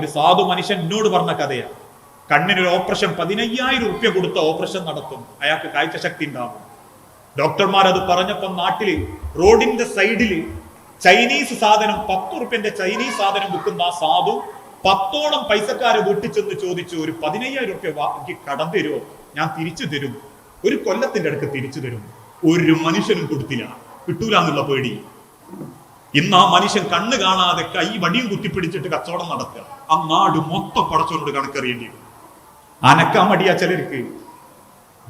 ഒരു സാധു മനുഷ്യൻ എന്നോട് പറഞ്ഞ കഥയാണ്. കണ്ണിനൊരു ഓപ്പറേഷൻ പതിനയ്യായിരം റുപ്യ കൊടുത്ത ഓപ്പറേഷൻ നടത്തും. അയാൾക്ക് കാഴ്ചശക്തി ഉണ്ടാവും. ഡോക്ടർമാർ അത് പറഞ്ഞപ്പോൾ നാട്ടിൽ റോഡിന്റെ സൈഡിൽ ചൈനീസ് സാധനം പത്ത് റുപ്യന്റെ ചൈനീസ് സാധനം വിൽക്കുന്ന ആ സാധു പത്തോളം പൈസക്കാരെ വീട്ടിൽ ചെന്ന് ചോദിച്ചു ഒരു പതിനയ്യായിരം റുപ്യ വാങ്ങി കടം തരുമോ ഞാൻ തിരിച്ചു തരും. ഒരു കൊല്ലത്തിന്റെ അടുക്ക് തിരിച്ചു തരും. ഒരു മനുഷ്യനും കൊടുത്തില്ല. കിട്ടൂല എന്നുള്ള പേടി. ഇന്ന് ആ മനുഷ്യൻ കണ്ണ് കാണാതെ കൈ വടിയും കുത്തിപ്പിടിച്ചിട്ട് കച്ചവടം നടത്തുക. ആ നാട് മൊത്തം പടച്ചോനോട് കണക്കറിയേണ്ടി വരും. അനക്കാൻ മടിയാ ചിലർക്ക്.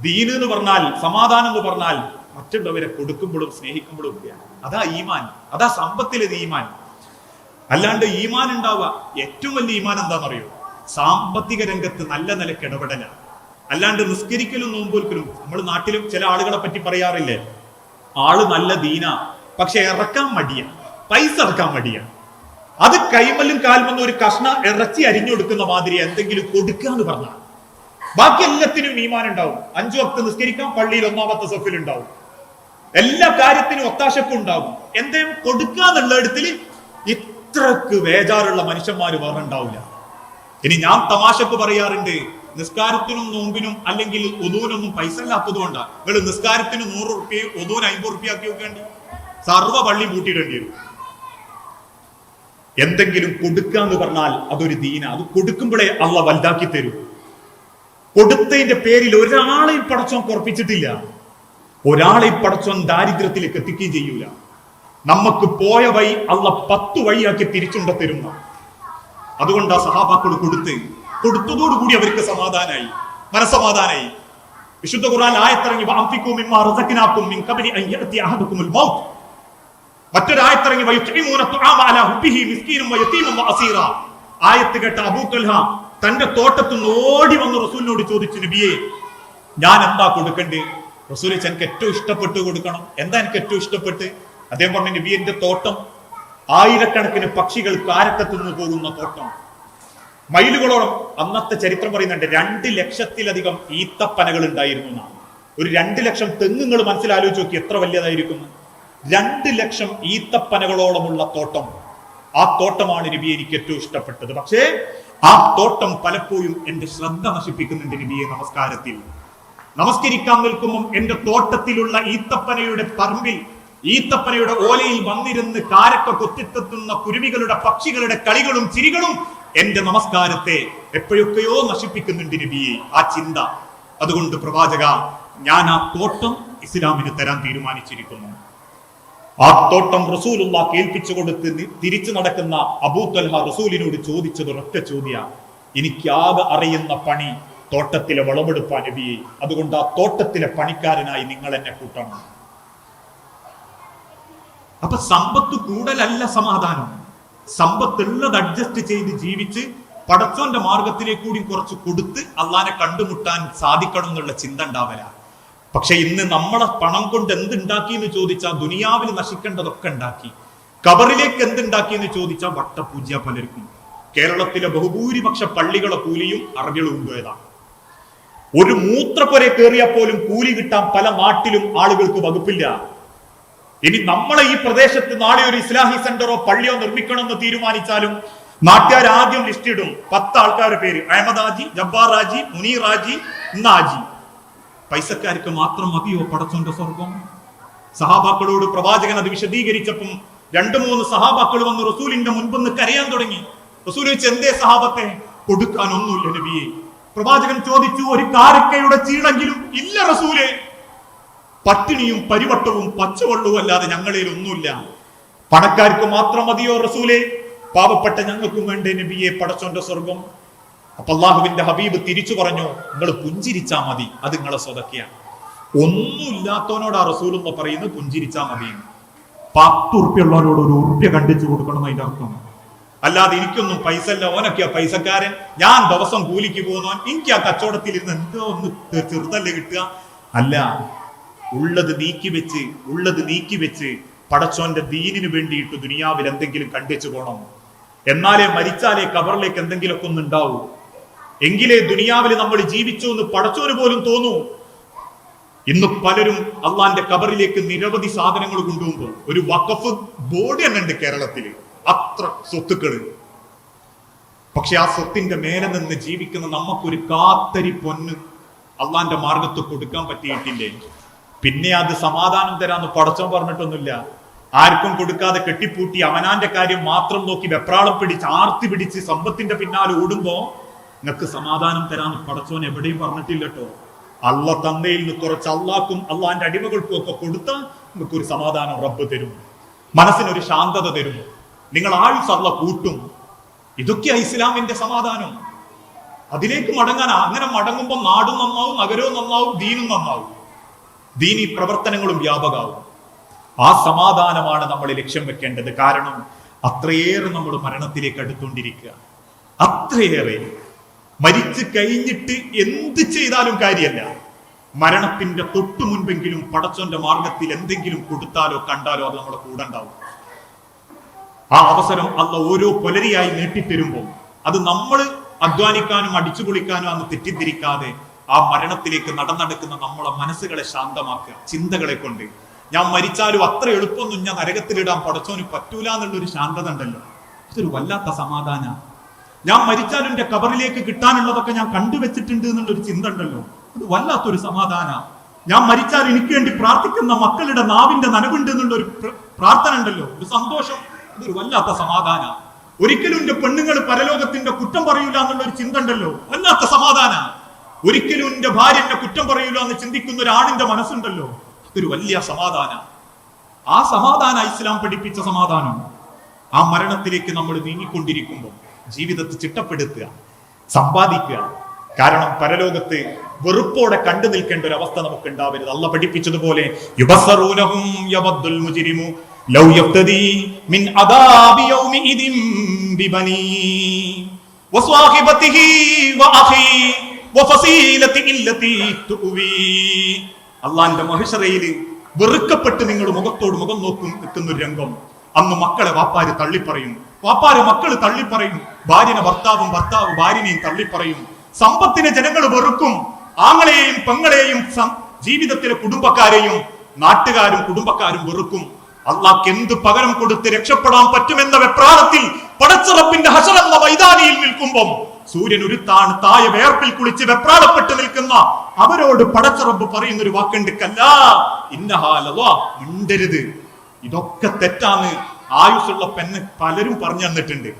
ദീന് എന്ന് പറഞ്ഞാൽ സമാധാനം എന്ന് പറഞ്ഞാൽ മറ്റുള്ളവരെ കൊടുക്കുമ്പോഴും സ്നേഹിക്കുമ്പോഴും ഒക്കെയാണ്. അതാ ഈമാൻ. അതാ സമ്പത്തിലെ ഈമാൻ. അല്ലാണ്ട് ഈമാൻ ഉണ്ടാവുക. ഏറ്റവും വലിയ ഈമാൻ എന്താണെന്നറിയോ? സാമ്പത്തിക രംഗത്ത് നല്ല നിലയ്ക്ക് ഇടപെടലാണ് അല്ലാണ്ട് നിസ്കരിക്കലും നോമ്പോൽക്കലും നമ്മൾ നാട്ടിലും ചില ആളുകളെ പറ്റി പറയാറില്ലേ? ആൾ നല്ല ദീന. പക്ഷെ ഇറക്കാൻ മടിയ. പൈസ ഇറക്കാൻ വേണ്ടിയാണ് അത് കൈമല്ലും കാൽമെന്നും ഒരു കഷ്ണ ഇറച്ചി അരിഞ്ഞുകൊടുക്കുന്ന മാതിരി എന്തെങ്കിലും കൊടുക്കുക എന്ന് പറഞ്ഞാൽ ബാക്കി എല്ലാത്തിനും ഈമാൻ ഉണ്ടാവും. അഞ്ചു വക്ത് നിസ്കരിക്കാൻ പള്ളിയിൽ ഒന്നാമത്തെ സഫിൽ ഉണ്ടാവും. എല്ലാ കാര്യത്തിനും ഒത്താശക്കും ഉണ്ടാവും. എന്തേലും കൊടുക്കുക എന്നുള്ള ഇടത്തിൽ ഇത്രക്ക് വേജാറുള്ള മനുഷ്യന്മാര് വേറെ ഉണ്ടാവില്ല. ഇനി ഞാൻ തമാശക്ക് പറയാറുണ്ട് നിസ്കാരത്തിനും നോമ്പിനും അല്ലെങ്കിൽ ഒതൂനൊന്നും പൈസ ഇല്ലാത്തത് കൊണ്ടാണ് നിങ്ങൾ നിസ്കാരത്തിന് നൂറ് റുപ്യ ഒതൂന് അമ്പത് റുപ്യ ആക്കി വെക്കേണ്ടി സർവ പള്ളി പൂട്ടിയിടേണ്ടി വരും. എന്തെങ്കിലും കൊടുക്കുക എന്ന് പറഞ്ഞാൽ അതൊരു ദീന. അത് കൊടുക്കുമ്പോഴേ അള്ള വലുതാക്കി തരൂ. കൊടുത്തതിന്റെ പേരിൽ ഒരാളെ പടച്ചോൻ കുറപ്പിച്ചിട്ടില്ല ഒരാളെ പടച്ചോൻ ദാരിദ്ര്യത്തിലേക്ക് എത്തിക്കുകയും ചെയ്യൂല. നമുക്ക് പോയ വഴി അള്ള പത്ത് വഴിയാക്കി തിരിച്ചുണ്ട തരുന്ന. അതുകൊണ്ട് ആ സഹാബാക്കൾ കൊടുത്ത്. കൊടുത്തതോടുകൂടി അവർക്ക് സമാധാനായി. മനസമാധാനായി. വിശുദ്ധ ഖുർആൻ ആയത്തിറങ്ങി "വഅൻഫിഖൂ മറ്റൊരായത്തിറങ്ങി ആയത്ത് കേട്ട അബൂ തുൽഹ തന്റെ തോട്ടത്തിൽ നിന്ന് ഓടി വന്ന് റസൂലിനോട് ചോദിച്ചു നബിയെ ഞാൻ എന്താ കൊടുക്കണ്ടേ? റസൂൽ എനിക്ക് ഏറ്റവും ഇഷ്ടപ്പെട്ട് കൊടുക്കണം. എന്താ എനിക്ക് ഏറ്റവും ഇഷ്ടപ്പെട്ട്? അദ്ദേഹം പറഞ്ഞു നബി തോട്ടം ആയിരക്കണക്കിന് പക്ഷികൾ കാരത്തെ പോകുന്ന തോട്ടം. മയിലുകളോളം അന്നത്തെ ചരിത്രം പറയുന്നുണ്ട് രണ്ട് ലക്ഷത്തിലധികം ഈത്തപ്പനകൾ ഉണ്ടായിരുന്നു എന്നാണ്. ഒരു രണ്ട് ലക്ഷം തെങ്ങുകൾ മനസ്സിലാലോചിച്ച് നോക്കി എത്ര വലിയതായിരിക്കും? രണ്ട് ലക്ഷം ഈത്തപ്പനകളോളമുള്ള തോട്ടം. ആ തോട്ടമാണ് നബി എനിക്ക് ഏറ്റവും ഇഷ്ടപ്പെട്ടത്. പക്ഷേ ആ തോട്ടം പലപ്പോഴും എന്റെ ശ്രദ്ധ നശിപ്പിക്കുന്നുണ്ട് നബിയെ നമസ്കാരത്തിൽ. നമസ്കരിക്കാൻ നിൽക്കുമ്പോൾ എന്റെ തോട്ടത്തിലുള്ള ഈത്തപ്പനയുടെ പറമ്പിൽ ഈത്തപ്പനയുടെ ഓലയിൽ വന്നിരുന്ന് കാരക്ക കൊത്തിത്തെത്തുന്ന കുരുവികളുടെ പക്ഷികളുടെ കളികളും ചിരികളും എന്റെ നമസ്കാരത്തെ എപ്പോഴൊക്കെയോ നശിപ്പിക്കുന്നുണ്ട് നബിയെ. ആ ചിന്ത. അതുകൊണ്ട് പ്രവാചക ഞാൻ ആ തോട്ടം ഇസ്ലാമിന് തരാൻ തീരുമാനിച്ചിരിക്കുന്നു. ആ തോട്ടം റസൂലുള്ള കേൾപ്പിച്ചു കൊടുത്ത് തിരിച്ചു നടക്കുന്ന അബൂത്തൽഹ റസൂലിനോട് ചോദിച്ചത് ഒരൊറ്റ ചോദ്യ എനിക്കാകെ അറിയുന്ന പണി തോട്ടത്തിലെ വളമെടുപ്പാ നബിയെ. അതുകൊണ്ട് ആ തോട്ടത്തിലെ പണിക്കാരനായി നിങ്ങൾ എന്നെ കൂട്ടണം. അപ്പൊ സമ്പത്ത് കൂടലല്ല സമാധാനം. സമ്പത്തുള്ളത് അഡ്ജസ്റ്റ് ചെയ്ത് ജീവിച്ച് പടച്ചോന്റെ മാർഗത്തിലേക്ക് കൂടി കുറച്ച് കൊടുത്ത് അള്ളാനെ കണ്ടുമുട്ടാൻ സാധിക്കണം എന്നുള്ള ചിന്ത ഉണ്ടാവല പക്ഷെ ഇന്ന് നമ്മളെ പണം കൊണ്ട് എന്തുണ്ടാക്കി എന്ന് ചോദിച്ചാൽ ദുനിയാവിൽ നശിക്കേണ്ടതൊക്കെ ഉണ്ടാക്കി. കബറിലേക്ക് എന്തുണ്ടാക്കി എന്ന് ചോദിച്ചാൽ വട്ടപൂജ പലർക്കും. കേരളത്തിലെ ബഹുഭൂരിപക്ഷ പള്ളികളെ കൂലിയും അറബികളും കൊണ്ടുപോയതാണ് ഒരു മൂത്രപ്പുര കയറിയാൽ പോലും കൂലി കിട്ടാൻ പല നാട്ടിലും ആളുകൾക്ക് വകുപ്പില്ല. ഇനി നമ്മളെ ഈ പ്രദേശത്ത് നാളെ ഒരു ഇസ്ലാഹി സെന്ററോ പള്ളിയോ നിർമ്മിക്കണമെന്ന് തീരുമാനിച്ചാലും നാട്ടുകാർ ആദ്യം ലിസ്റ്റ് ഇടും. പത്ത് ആൾക്കാരുടെ പേര്. അഹമ്മദ് ആജി ജബ്ബാർ ആജി മുനീർ ആജി ഇന്നാജി പൈസക്കാർക്ക് മാത്രം മതിയോ പടച്ചോന്റെ സ്വർഗം? സഹാബാക്കളോട് പ്രവാചകൻ അത് വിശദീകരിച്ചപ്പം രണ്ടു മൂന്ന് സഹാബാക്കൾ വന്ന് റസൂലിന്റെ മുൻപെന്ന് കരയാൻ തുടങ്ങി. റസൂൽ വെച്ച് എന്തേ സഹാബത്തെ? കൊടുക്കാൻ ഒന്നുമില്ല നബിയെ. പ്രവാചകൻ ചോദിച്ചു ഒരു കാരക്കയുടെ ചീണെങ്കിലും ഇല്ല റസൂലെ. പട്ടിണിയും പരിവട്ടവും പച്ചവെള്ളവും അല്ലാതെ ഞങ്ങളിൽ ഒന്നുമില്ല. പണക്കാർക്ക് മാത്രം മതിയോ റസൂലെ? പാവപ്പെട്ട ഞങ്ങൾക്കും വേണ്ടേ നബിയെ പടച്ചോന്റെ സ്വർഗം? അപ്പൊ അള്ളാഹുവിന്റെ ഹബീബ് തിരിച്ചു പറഞ്ഞു നിങ്ങൾ പുഞ്ചിരിച്ചാ മതി അത് നിങ്ങളെ സ്വതക്കെയാണ്. ഒന്നുമില്ലാത്തവനോട് ആ റസൂൽ എന്ന് പറയുന്നത് പുഞ്ചിരിച്ചാ മതി പത്ത് ഉറുപ്പ്യുള്ളവരോട് ഒരു ഉറുപ്പ്യ കണ്ടിച്ചു കൊടുക്കണം അതിന്റെ അർത്ഥം. അല്ലാതെ എനിക്കൊന്നും പൈസ അല്ല ഓനൊക്കെയാ പൈസക്കാരൻ. ഞാൻ ദിവസം കൂലിക്ക് പോകുന്നവൻ. എനിക്ക് ആ കച്ചവടത്തിൽ ഇരുന്ന് എന്തോ ഒന്ന് ചെറുതല്ലേ കിട്ടുക? അല്ല ഉള്ളത് നീക്കി വെച്ച് ഉള്ളത് നീക്കി വെച്ച് പടച്ചോന്റെ ദീനിന് വേണ്ടിയിട്ട് ദുനിയാവിൽ എന്തെങ്കിലും കണ്ടിച്ചു പോകണം എന്നാലേ മരിച്ചാലേ കബറിലേക്ക് എന്തെങ്കിലുമൊക്കെ ഒന്ന് ഉണ്ടാവൂ. എങ്കിലേ ദുനിയാവിൽ നമ്മൾ ജീവിച്ചു എന്ന് പടച്ചോര് പോലും തോന്നൂ. ഇന്ന് പലരും അള്ളാന്റെ കബറിലേക്ക് നിരവധി സാധനങ്ങൾ കൊണ്ടുപോകുമ്പോൾ ഒരു വഖഫ് ബോർഡ് തന്നെ ഉണ്ട് കേരളത്തിൽ അത്ര സ്വത്തുക്കൾ പക്ഷെ ആ സ്വത്തിന്റെ മേലെ നിന്ന് ജീവിക്കുന്ന നമുക്കൊരു കാത്തരി പൊന്ന് അള്ളാന്റെ മാർഗത്ത് കൊടുക്കാൻ പറ്റിയിട്ടില്ലേ? പിന്നെ അത് സമാധാനം തരാന്ന് പടച്ചോൻ പറഞ്ഞിട്ടൊന്നുമില്ല. ആർക്കും കൊടുക്കാതെ കെട്ടിപ്പൂട്ടി അവനാന്റെ കാര്യം മാത്രം നോക്കി വെപ്രാളം പിടിച്ച് ആർത്തി പിടിച്ച് സമ്പത്തിന്റെ പിന്നാലെ ഓടുമ്പോ നിങ്ങക്ക് സമാധാനം തരാന്ന് പടച്ചോൻ എവിടെയും പറഞ്ഞിട്ടില്ല കേട്ടോ അള്ള തന്നയിൽ നിന്ന് കുറച്ച് അള്ളാക്കും അള്ളാന്റെ അടിമകൾക്കും ഒക്കെ കൊടുത്താൽ നിങ്ങൾക്ക് ഒരു സമാധാനം റബ്ബ് തരും. മനസ്സിനൊരു ശാന്തത തരും. നിങ്ങൾ ആയുസ് അള്ള കൂട്ടും. ഇതൊക്കെയാ ഇസ്ലാമിന്റെ സമാധാനം. അതിലേക്ക് മടങ്ങാൻ അങ്ങനെ മടങ്ങുമ്പോൾ നാടും നന്നാവും നഗരവും നന്നാവും ദീനും നന്നാവും. ദീനി പ്രവർത്തനങ്ങളും വ്യാപകമാവും ആ സമാധാനമാണ് നമ്മൾ ലക്ഷ്യം വെക്കേണ്ടത്. കാരണം അത്രയേറെ നമ്മൾ മരണത്തിലേക്ക് അടുത്തുകൊണ്ടിരിക്കുക. അത്രയേറെ. മരിച്ചു കഴിഞ്ഞിട്ട് എന്ത് ചെയ്താലും കാര്യമല്ല. മരണത്തിന്റെ തൊട്ടു മുൻപെങ്കിലും പടച്ചോന്റെ മാർഗത്തിൽ എന്തെങ്കിലും കൊടുത്താലോ കണ്ടാലോ അത് നമ്മുടെ കൂടെ ഉണ്ടാവും. ആ അവസരം അല്ല ഓരോ പുലരിയായി നീട്ടിത്തരുമ്പോൾ. അത് നമ്മൾ അധ്വാനിക്കാനും അടിച്ചു പൊളിക്കാനും അന്ന് തെറ്റിദ്ധരിക്കാതെ ആ മരണത്തിലേക്ക് നടന്നെടുക്കുന്ന നമ്മളെ മനസ്സുകളെ ശാന്തമാക്കുക ചിന്തകളെ കൊണ്ട്. ഞാൻ മരിച്ചാലും അത്ര എളുപ്പമൊന്നും ഞാൻ നരകത്തിലിടാൻ പടച്ചോന് പറ്റൂല എന്നുള്ളൊരു ശാന്തത ഉണ്ടല്ലോ. ഇതൊരു വല്ലാത്ത സമാധാന ഞാൻ മരിച്ചാൽ എന്റെ കബറിലേക്ക് കിട്ടാനുള്ളതൊക്കെ ഞാൻ കണ്ടുവച്ചിട്ടുണ്ട് എന്നുള്ളൊരു ചിന്ത ഉണ്ടല്ലോ. അത് വല്ലാത്തൊരു സമാധാന. ഞാൻ മരിച്ചാൽ എനിക്ക് വേണ്ടി പ്രാർത്ഥിക്കുന്ന മക്കളുടെ നാവിന്റെ നനവുണ്ട് എന്നുള്ള ഒരു പ്ര- പ്രാർത്ഥന ഉണ്ടല്ലോ. ഒരു സന്തോഷം. അതൊരു വല്ലാത്ത സമാധാന. ഒരിക്കലും എന്റെ പെണ്ണുങ്ങൾ പരലോകത്തിന്റെ കുറ്റം പറയൂല എന്നുള്ള ഒരു ചിന്ത ഉണ്ടല്ലോ. വല്ലാത്ത സമാധാന. ഒരിക്കലും എന്റെ ഭാര്യ എന്നെ കുറ്റം പറയൂല എന്ന് ചിന്തിക്കുന്ന ഒരു ആണിന്റെ മനസ്സുണ്ടല്ലോ. അതൊരു വലിയ സമാധാന. ആ സമാധാന ഇസ്ലാം പഠിപ്പിച്ച സമാധാനം. ആ മരണത്തിലേക്ക് നമ്മൾ നീങ്ങിക്കൊണ്ടിരിക്കുമ്പോൾ ജീവിതത്തെ ചിട്ടപ്പെടുത്തുക സമ്പാദിക്കുക. കാരണം പരലോകത്ത് വെറുപ്പോടെ കണ്ടു നിൽക്കേണ്ട ഒരു അവസ്ഥ നമുക്ക് ഉണ്ടാവരുത്. അല്ല പഠിപ്പിച്ചതുപോലെ അള്ളാന്റെ മഹിഷറയിൽ വെറുക്കപ്പെട്ട് നിങ്ങൾ മുഖത്തോട് മുഖം നോക്കും നിൽക്കുന്ന ഒരു രംഗം. അന്ന് മക്കളെ വാപ്പാര് തള്ളിപ്പറയും. വാപ്പാര് മക്കൾ തള്ളിപ്പറയും. ഭാര്യനെ ഭർത്താവും ഭർത്താവ് ഭാര്യനെയും തള്ളിപ്പറയും. സമ്പത്തിനെ ജനങ്ങൾ വെറുക്കും. ആങ്ങളെയും പെങ്ങളെയും ജീവിതത്തിലെ കുടുംബക്കാരെയും നാട്ടുകാരും കുടുംബക്കാരും വെറുക്കും. അള്ളാഹ് എന്ത് പകരം കൊടുത്ത് രക്ഷപ്പെടാൻ പറ്റുമെന്ന വെപ്രാളത്തിൽ പടച്ചിറപ്പിന്റെ ഹസനെന്ന മൈതാനിയിൽ നിൽക്കുമ്പോൾ സൂര്യൻ ഉരുത്താണ് തായ വേർപ്പിൽ കുളിച്ച് വെപ്രാളപ്പെട്ട് നിൽക്കുന്ന അവരോട് പടച്ചിറപ്പ് പറയുന്ന ഒരു വാക്കുണ്ട് കല്ലാ ഇന്നഹാലവാ മിണ്ടരുത്. ഇതൊക്കെ തെറ്റാന്ന് ആയുസുള്ള പെണ്ണ് പലരും പറഞ്ഞു തന്നിട്ടുണ്ട്.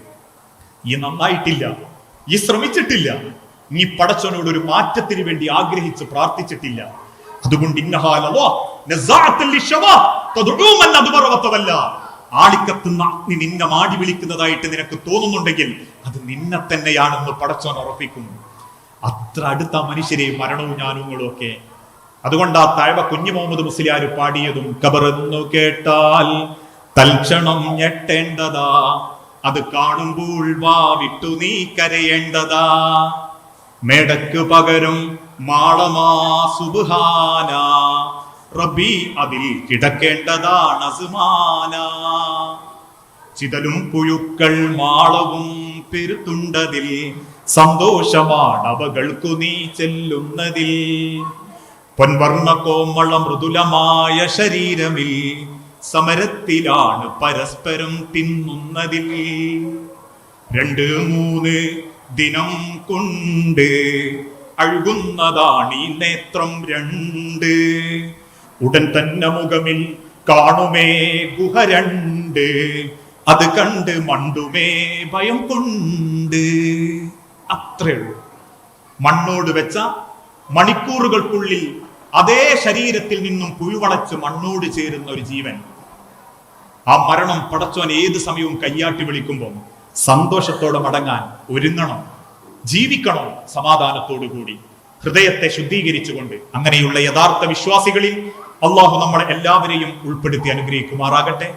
ഈ നന്നായിട്ടില്ല ഈ ശ്രമിച്ചിട്ടില്ല നീ പടച്ചവനോട് ഒരു മാറ്റത്തിന് വേണ്ടി ആഗ്രഹിച്ച് പ്രാർത്ഥിച്ചിട്ടില്ല. അതുകൊണ്ട് ആളിക്കത്തുന്ന അഗ്നി നിന്നെ മാടി വിളിക്കുന്നതായിട്ട് നിനക്ക് തോന്നുന്നുണ്ടെങ്കിൽ അത് നിന്നെ തന്നെയാണെന്ന് പടച്ചോൻ ഉറപ്പിക്കുന്നു അത്ര അടുത്ത മനുഷ്യരെ മരണവും ഞാനുങ്ങളും ഒക്കെ. അതുകൊണ്ട് ആ താഴ്വ കുഞ്ഞു മുഹമ്മദ് മുസ്ലിയാർ പാടിയതും കബറെന്നു കേട്ടാൽ തൽക്ഷണം ഞെട്ടേണ്ടതാ. അത് കാണുമ്പോൾ വാ വിട്ടു നീ കരയേണ്ടതാ. മേടക്ക് പകരം മാളമാ സുബാന റബി അതിൽ കിടക്കേണ്ടതാണ് അസുമാന. ചിതലും പുഴുക്കൾ മാളവും പെരുത്തുണ്ടതിൽ സന്തോഷമാണ് അവകൾക്കു നീ ചെല്ലുന്നതിൽ. പൊൻവർണ കോമള മൃദുലമായ ശരീരമിൽ സമരത്തിലാണ് പരസ്പരം തിന്നുന്നതിൽ. രണ്ട് മൂന്ന് ദിനം കൊണ്ട് അഴുകുന്നതാണ് ഈ നേത്രം രണ്ട്. ഉടൻ തന്നെ മുഖമിൽ കാണുമേ ഗുഹ രണ്ട്. അത് കണ്ട് മണ്ടുമേ ഭയം കൊണ്ട്. അത്രയുള്ളൂ മണ്ണോട് വെച്ച മണിക്കൂറുകൾക്കുള്ളിൽ അതേ ശരീരത്തിൽ നിന്നും പുഴുവളച്ച് മണ്ണോട് ചേരുന്ന ഒരു ജീവൻ. ആ മരണം പടച്ചോൻ ഏത് സമയവും കയ്യാട്ടി വിളിക്കുമ്പോൾ സന്തോഷത്തോടെ മടങ്ങാൻ ഒരുങ്ങണം ജീവിക്കണം സമാധാനത്തോടു കൂടി. ഹൃദയത്തെ ശുദ്ധീകരിച്ചുകൊണ്ട് അങ്ങനെയുള്ള യഥാർത്ഥ വിശ്വാസികളിൽ അള്ളാഹു നമ്മളെ എല്ലാവരെയും ഉൾപ്പെടുത്തി അനുഗ്രഹിക്കുമാറാകട്ടെ.